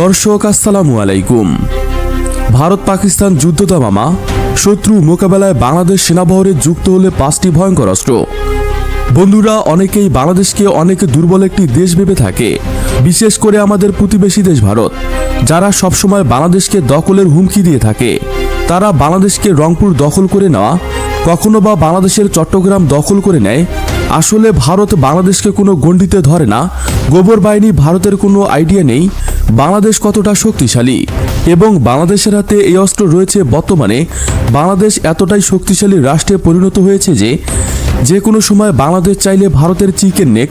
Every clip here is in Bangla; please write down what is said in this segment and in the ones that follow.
দর্শক, আসসালামু আলাইকুম। ভারত পাকিস্তান যুদ্ধ দামামা শত্রু মোকাবেলায় বাংলাদেশ সেনাবহরে যুক্ত হলে পাঁচটি ভয়ঙ্কর অস্ত্র। বন্ধুরা, অনেকেই বাংলাদেশকে অনেক দুর্বল একটি দেশ ভেবে থাকে, বিশেষ করে আমাদের প্রতিবেশী দেশ ভারত। যারা সবসময় বাংলাদেশকে দখলের হুমকি দিয়ে থাকে, তারা বাংলাদেশকে রংপুর দখল করে নেওয়া, কখনো বা বাংলাদেশের চট্টগ্রাম দখল করে নেয়। আসলে ভারত বাংলাদেশকে কোনো গণ্ডিতে ধরে না, গোবর বাহিনী ভারতের কোনো আইডিয়া নেই বাংলাদেশ কতটা শক্তিশালী? এবং বাংলাদেশের হাতে এই অস্ত্র রয়েছে বর্তমানে, বাংলাদেশ এতটাই শক্তিশালী রাষ্ট্রে পরিণত হয়েছে যে যে কোনো সময় বাংলাদেশ চাইলে ভারতের চিকেন নেক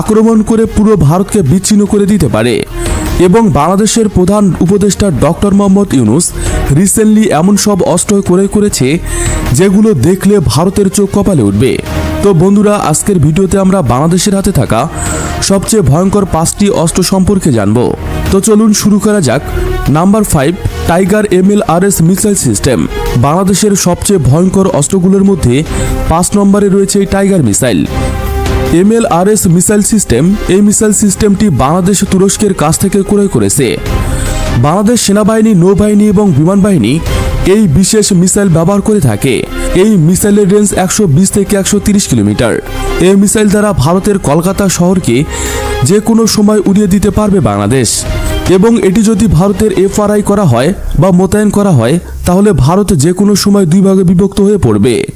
আক্রমণ করে পুরো ভারতকে বিচ্ছিন্ন করে দিতে পারে। এবং বাংলাদেশের প্রধান উপদেষ্টা ডক্টর মোহাম্মদ ইউনুস রিসেন্টলি এমন সব অস্ত্র করে করেছে, যেগুলো দেখলে ভারতের চোখ কপালে উঠবে। তো বন্ধুরা, আজকের ভিডিওতে আমরা বাংলাদেশের হাতে থাকা সবচেয়ে ভয়ঙ্কর পাঁচটি অস্ত্র সম্পর্কে জানব। তো চলুন শুরু করা যাক। Number five, tiger M L R S missile system. বাংলাদেশের সবচেয়ে ভয়ঙ্কর অস্ত্রগুলোর মধ্যে পাঁচ নম্বরে রয়েছে tiger missile. MLRS missile system, এই মিসাইল সিস্টেমটি বাংলাদেশ তুরস্কের কাছ থেকে ক্রয় করেছে। বাংলাদেশ সেনাবাহিনী, নৌবাহিনী এবং বিমান বাহিনী এই বিশেষ মিসাইল ব্যবহার করে থাকে। এই মিসাইলের রেঞ্জ একশো বিশ থেকে একশো কিলোমিটার। এই মিসাইল দ্বারা ভারতের কলকাতা শহরকে যে কোনো সময় উড়িয়ে দিতে পারবে বাংলাদেশ। এবং এটি যদি ভারতের এফআরআই করা হয় বা মোতায়েন করা হয়, তাহলে ভারত যে কোনো সময় দুই ভাগে বিভক্ত হয়ে পড়বে।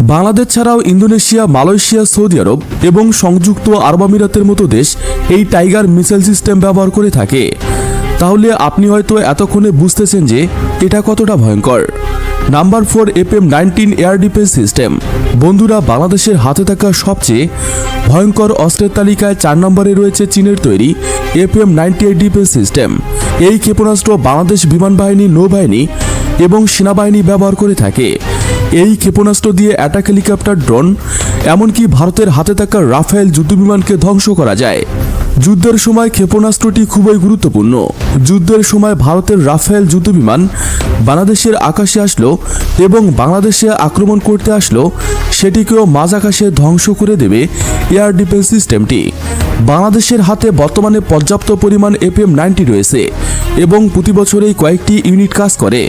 বাংলাদেশ ছাড়াও ইন্দোনেশিয়া, মালয়েশিয়া, সৌদি আরব এবং সংযুক্ত আরব আমিরাতের মতো দেশ এই টাইগার মিসাইল সিস্টেম ব্যবহার করে থাকে। তাহলে আপনি হয়তো এতক্ষণে বুঝতেছেন যে এটা কতটা ভয়ঙ্কর। Number four F M nineteen air defence system. বন্ধুরা, বাংলাদেশের হাতে থাকা সবচেয়ে ভয়ঙ্কর অস্ত্রের তালিকায় চার নম্বরে রয়েছে চীনের তৈরি F M ninety eight defence system. এই ক্ষেপণাস্ত্র বাংলাদেশ বিমান বাহিনী, নৌবাহিনী এবং সেনাবাহিনী ব্যবহার করে থাকে। এই ক্ষেপণাস্ত্র দিয়ে অ্যাটাক হেলিকপ্টার, ড্রোন, এমনকি ভারতের হাতে থাকা রাফেল যুদ্ধবিমানকে ধ্বংস করা যায়। যুদ্ধের সময় ক্ষেপণাস্ত্রটি খুবই গুরুত্বপূর্ণ। যুদ্ধের সময় ভারতের রাফেল যুদ্ধবিমান বাংলাদেশের আকাশে আসলো এবং বাংলাদেশে আক্রমণ করতে আসলো, সেটিকেও মাঝ আকাশে ধ্বংস করে দেবে এয়ার ডিফেন্স সিস্টেমটি। বাংলাদেশের হাতে বর্তমানে পর্যাপ্ত পরিমাণ এফএম নাইনটি রয়েছে এবং প্রতি বছরেই কয়েকটি ইউনিট কাজ করে।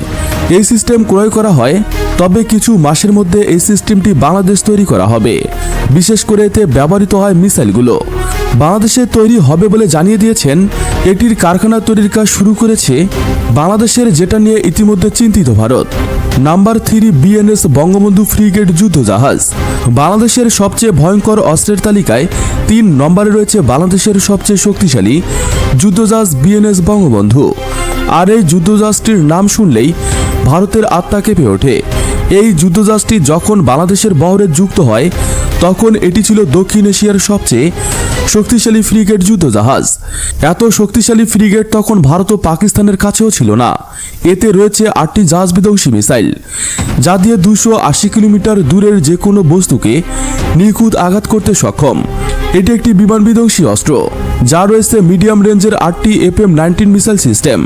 এই সিস্টেম ক্রয় করা হয়, তবে কিছু মাসের মধ্যে এই সিস্টেমটি বাংলাদেশ তৈরি করা হবে। বিশেষ করে এতে ব্যবহৃত হয় মিসাইলগুলো। বাংলাদেশে তৈরি হবে বলে জানিয়ে দিয়েছেন এটির কারখানা তৈরির কাজ শুরু করেছে বাংলাদেশের যেটা নিয়ে ইতিমধ্যে চিন্তিত Bharat. Number three BNS Bangabandhu frigate যুদ্ধ জাহাজ বাংলাদেশের সবচেয়ে ভয়ঙ্কর অস্ত্রের তালিকায় তিন নম্বরে রয়েছে বাংলাদেশের সবচেয়ে শক্তিশালী যুদ্ধজাহাজ বিএনএস বঙ্গবন্ধু। আর এই যুদ্ধজাহাজটির নাম শুনলেই ভারতের আত্মা কেঁপে ওঠে। এই যুদ্ধজাহাজটি যখন বাংলাদেশের বহরে যুক্ত হয়, তখন এটি ছিল দক্ষিণ এশিয়ার সবচেয়ে শক্তিশালী ফ্রিগেট যুদ্ধজাহাজ। এত শক্তিশালী ফ্রিগেট তখন ভারত ও পাকিস্তানের কাছেও ছিল না। এতে রয়েছে আটটি জাহাজ বিধ্বংসী মিসাইল, যা দিয়ে দুশো আশি কিলোমিটার দূরের যে কোনো বস্তুকে নিখুঁত আঘাত করতে সক্ষম। এটি একটি বিমান বিধ্বংসী অস্ত্র, যা রয়েছে মিডিয়াম রেঞ্জের আটটি F M nineteen missile system,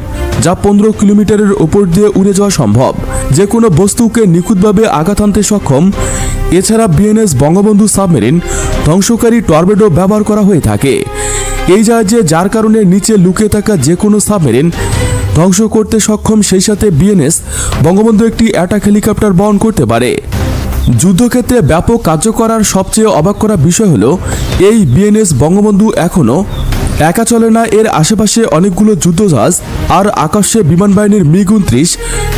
যা পনেরো কিলোমিটারের ওপর দিয়ে উড়ে যাওয়া সম্ভব। যে কোনো বস্তুকে নিখুঁতভাবে আঘাত আনতে সক্ষম, এছাড়া বিএনএস বঙ্গবন্ধু সাবমেরিন ধ্বংসকারী টর্বেডো ব্যবহার করা হয়ে থাকে। এই জাহাজে যার কারণে নিচে লুকিয়ে থাকা যে কোনো সাবমেরিন ধ্বংস করতে সক্ষম, সেই সাথে বিএনএস বঙ্গবন্ধু একটি অ্যাটাক হেলিকপ্টার বহন করতে পারে। যুদ্ধক্ষেত্রে ব্যাপক কার্য করার সবচেয়ে অবাক করা বিষয় হলো, এই বিএনএস বঙ্গবন্ধু এখনও একা চলে না, এর আশেপাশে অনেকগুলো যুদ্ধজাহাজ আর আকাশে বিমান বাহিনীর মিগ উনত্রিশ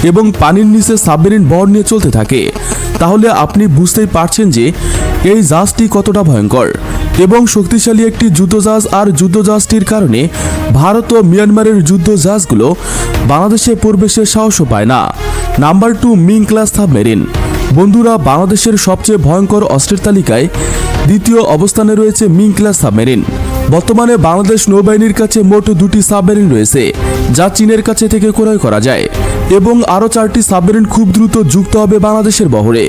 এবং পানির নিচে সাবমেরিন বহর নিয়ে চলতে থাকে। তাহলে আপনি বুঝতেই পারছেন যে এই জাহাজটি কতটা ভয়ঙ্কর এবং শক্তিশালী একটি যুদ্ধজাহাজ আর যুদ্ধজাহাজটির কারণে ভারত ও মিয়ানমারের যুদ্ধজাহাজগুলো বাংলাদেশে প্রবেশের সাহসও পায় না। Number two Ming class submarine. বন্ধুরা, বাংলাদেশের সবচেয়ে ভয়ঙ্কর অস্ত্রের তালিকায় দ্বিতীয় অবস্থানে রয়েছে মিং ক্লাস সাবমেরিন। বর্তমানে বাংলাদেশ নৌবাহিনীর কাছে মোট দুটি সাবমেরিন রয়েছে, যা চীনের কাছে থেকে ক্রয় করা যায় এবং আরও চারটি সাবমেরিন খুব দ্রুত যুক্ত হবে বাংলাদেশের বহরে।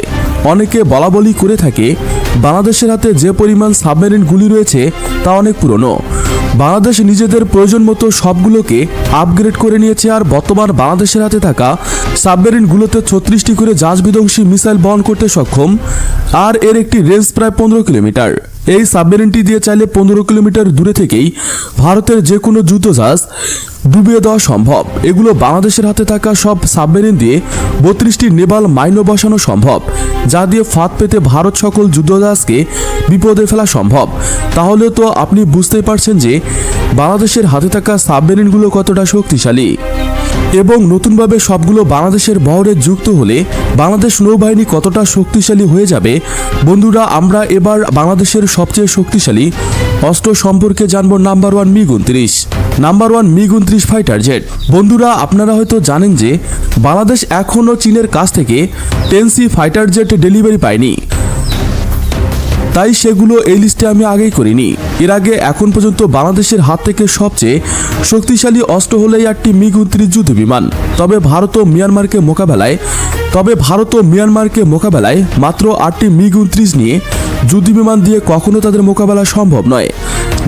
অনেকে বলা বলি করে থাকে, বাংলাদেশের হাতে যে পরিমাণ সাবমেরিন গুলি রয়েছে তা অনেক পুরনো। বাংলাদেশ নিজেদের প্রয়োজন মতো সবগুলোকে আপগ্রেড করে নিয়েছে আর বর্তমান বাংলাদেশের হাতে থাকা সাবমেরিনগুলোতে ছত্রিশটি করে জাহাজ বিধ্বংসী মিসাইল বহন করতে সক্ষম, আর এর একটি রেঞ্জ প্রায় পনেরো কিলোমিটার। এই সাবমেরিনটি দিয়ে চাইলে পনেরো কিলোমিটার দূরে থেকেই ভারতের যে কোনো যুদ্ধজাহাজ ডুবিয়ে দেওয়া সম্ভব। এগুলো বাংলাদেশের হাতে থাকা সব সাবমেরিন দিয়ে বত্রিশটি নেভাল মাইনও বসানো সম্ভব, যা দিয়ে ফাঁদ পেতে ভারত সকল যুদ্ধজাহাজকে বিপদে ফেলা সম্ভব। তাহলে তো আপনি বুঝতেই পারছেন যে বাংলাদেশের হাতে থাকা সাবমেরিনগুলো কতটা শক্তিশালী। এবং নতুনভাবে সবগুলো বাংলাদেশের বহরে যুক্ত হলে বাংলাদেশ নৌবাহিনী কতটা শক্তিশালী হয়ে যাবে? বন্ধুরা, আমরা এবার বাংলাদেশের সবচেয়ে শক্তিশালী অস্ত্র সম্পর্কে জানব নাম্বার ওয়ান মিগ উনত্রিশ, নাম্বার ওয়ান মিগ উনত্রিশ ফাইটার জেট। বন্ধুরা, আপনারা হয়তো জানেন যে বাংলাদেশ এখনও চীনের কাছ থেকে টেনসি ফাইটার জেট ডেলিভারি পায়নি। তাই সেগুলো এই লিস্টে আমি আগেই করিনি। এর আগে এখন পর্যন্ত বাংলাদেশের হাত থেকে সবচেয়ে শক্তিশালী অস্ত্র হলো এই আটটি মিগ উনত্রিশ যুদ্ধ বিমান। তবে ভারত ও মিয়ানমারকে মোকাবেলায় তবে ভারত ও মিয়ানমারকে মোকাবেলায় মাত্র আটটি মিগ উনত্রিশ নিয়ে যুদ্ধ বিমান দিয়ে কখনো তাদের মোকাবেলা সম্ভব নয়।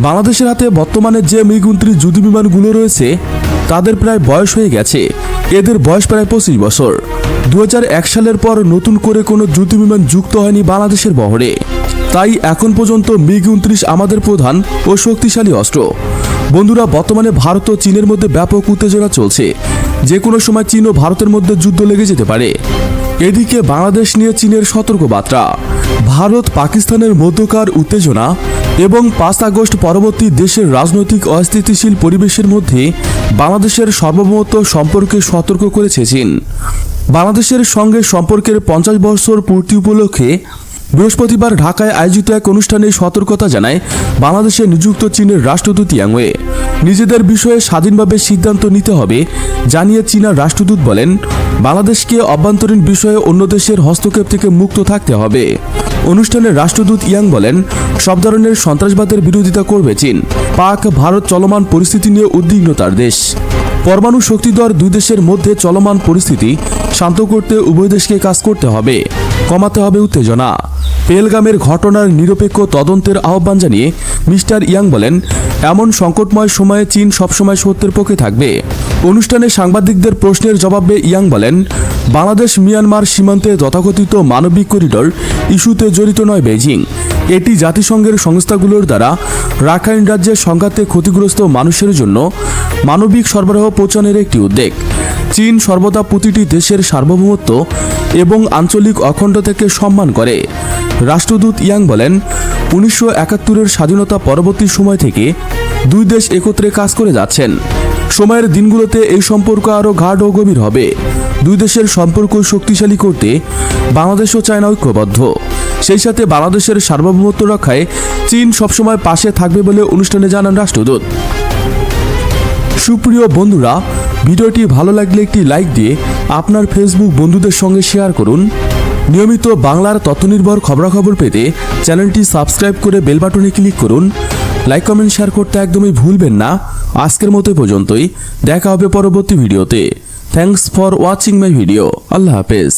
বাংলাদেশের হাতে বর্তমানে যে মিগ উনত্রিশ যুদ্ধ বিমানগুলো রয়েছে, তাদের প্রায় বয়স হয়ে গেছে। এদের বয়স প্রায় পঁচিশ বছর। দু হাজার এক সালের পর নতুন করে কোনো যুদ্ধ বিমান যুক্ত হয়নি বাংলাদেশের বহরে। তাই এখন পর্যন্ত মিগ উনত্রিশ আমাদের প্রধান ও শক্তিশালী অস্ত্র। বন্ধুরা, বর্তমানে ভারত ও চীনের মধ্যে ব্যাপক উত্তেজনা চলছে। যে কোনো সময় চীন ও ভারতের মধ্যে যুদ্ধ লেগে যেতে পারে। এদিকে বাংলাদেশ নিয়ে চীনের সতর্কবার্তা। ভারত, পাকিস্তানের মধ্যকার উত্তেজনা এবং পাঁচ আগস্ট পরবর্তী দেশের রাজনৈতিক অস্থিতিশীল পরিবেশের মধ্যে বাংলাদেশের সার্বভৌমত্ব সম্পর্কে সতর্ক করেছে চীন। বাংলাদেশের সঙ্গে সম্পর্কের পঞ্চাশ বছর পূর্তি উপলক্ষে বৃহস্পতিবার ঢাকায় আয়োজিত এক অনুষ্ঠানে সতর্কতা জানায় বাংলাদেশে নিযুক্ত চীনের রাষ্ট্রদূত ইয়াংওয়ে। নিজেদের বিষয়ে স্বাধীনভাবে সিদ্ধান্ত নিতে হবে জানিয়ে চীনা রাষ্ট্রদূত বলেন, বাংলাদেশকে অভ্যন্তরীণ বিষয়ে অন্য দেশের হস্তক্ষেপ থেকে মুক্ত থাকতে হবে। অনুষ্ঠানে রাষ্ট্রদূত ইয়াং বলেন, সব ধরনের সন্ত্রাসবাদের বিরোধিতা করবে চীন। পাক, ভারত চলমান পরিস্থিতি নিয়ে উদ্বিগ্ন তার দেশ। পরমাণু শক্তিধর দুই দেশের মধ্যে চলমান পরিস্থিতি শান্ত করতে উভয় দেশকে কাজ করতে হবে। কমাতে হবে উত্তেজনা। পেলগামের ঘটনার নিরপেক্ষ তদন্তের আহ্বান জানিয়ে মিস্টার ইয়াং বলেন, এমন সংকটময় সময়ে চীন সবসময় সত্যের পক্ষে থাকবে। অনুষ্ঠানে সাংবাদিকদের প্রশ্নের জবাবে ইয়াং বলেন, বাংলাদেশ মিয়ানমার সীমান্তে তথাকথিত মানবিক করিডোর ইস্যুতে জড়িত নয় বেইজিং। এটি জাতিসংঘের সংস্থাগুলোর দ্বারা রাখাইন রাজ্যের সংঘাতে ক্ষতিগ্রস্ত মানুষের জন্য মানবিক সরবরাহ পৌঁছানোর একটি উদ্যোগ। চীন সর্বদা প্রতিটি দেশের সার্বভৌমত্ব এবং আঞ্চলিক অখণ্ডতাকে সম্মান করে। রাষ্ট্রদূত ইয়াং বলেন, উনিশশো একাত্তরের স্বাধীনতা পরবর্তী সময় থেকে দুই দেশ একত্রে কাজ করে যাচ্ছেন। সময়ের দিনগুলোতে এই সম্পর্ক আরও গাঢ় ও গভীর হবে। দুই দেশের সম্পর্ক শক্তিশালী করতে বাংলাদেশও চায় না ঐক্যবদ্ধ। সেই সাথে বাংলাদেশের সার্বভৌমত্ব রক্ষায় চীন সবসময় পাশে থাকবে বলে অনুষ্ঠানে জানান রাষ্ট্রদূত। সুপ্রিয় বন্ধুরা, ভিডিওটি ভালো লাগলে একটি লাইক দিয়ে আপনার ফেসবুক বন্ধুদের সঙ্গে শেয়ার করুন। নিয়মিত বাংলার তথ্যনির্ভর খবরাখবর পেতে চ্যানেলটি সাবস্ক্রাইব করে বেল বাটনে ক্লিক করুন। লাইক কমেন্ট শেয়ার করতে একদমই ভুলবেন না। আজকের মতো পর্যন্তই। দেখা হবে পরবর্তী ভিডিওতে। Thanks for watching my video আল্লাহ হাফেজ।